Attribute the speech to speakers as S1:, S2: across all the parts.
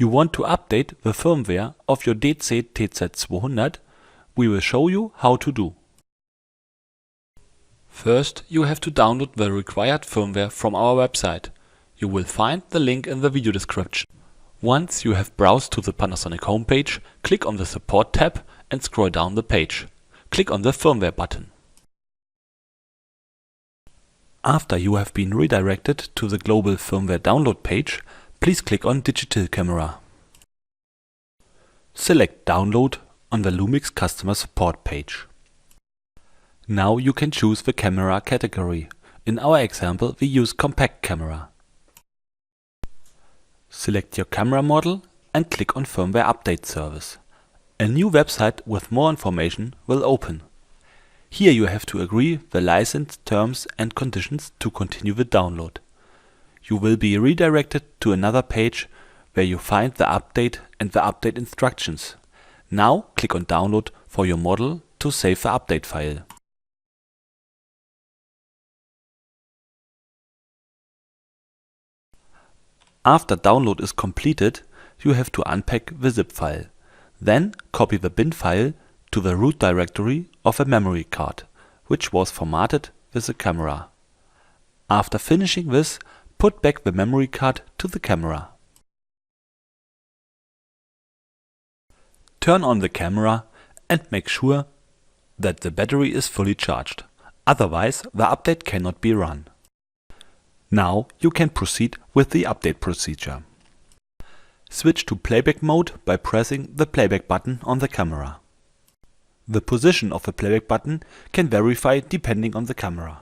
S1: You want to update the firmware of your DC TZ200? We will show you how to do. First, you have to download the required firmware from our website. You will find the link in the video description. Once you have browsed to the Panasonic homepage, click on the Support tab and scroll down the page. Click on the Firmware button. After you have been redirected to the global firmware download page, please click on Digital Camera. Select Download on the Lumix customer support page. Now you can choose the camera category. In our example, we use compact camera. Select your camera model and click on Firmware Update Service. A new website with more information will open. Here you have to agree the license terms and conditions to continue the download. You will be redirected to another page where you find the update and the update instructions. Now click on Download for your model to save the update file. After download is completed, you have to unpack the zip file. Then copy the bin file to the root directory of a memory card, which was formatted with the camera. After finishing this, put back the memory card to the camera. Turn on the camera and make sure that the battery is fully charged, otherwise the update cannot be run. Now you can proceed with the update procedure. Switch to playback mode by pressing the playback button on the camera. The position of the playback button can verify depending on the camera.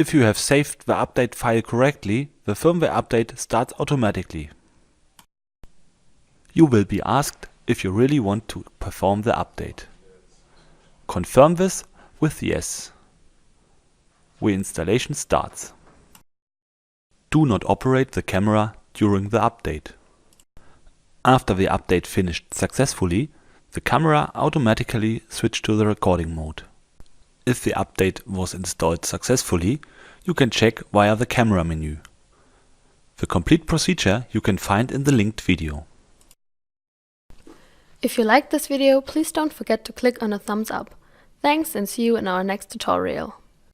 S1: If you have saved the update file correctly, the firmware update starts automatically. You will be asked if you really want to perform the update. Confirm this with yes. The installation starts. Do not operate the camera during the update. After the update finished successfully, the camera automatically switched to the recording mode. If the update was installed successfully, you can check via the camera menu. The complete procedure you can find in the linked video.
S2: If you liked this video, please don't forget to click on a thumbs up. Thanks and see you in our next tutorial.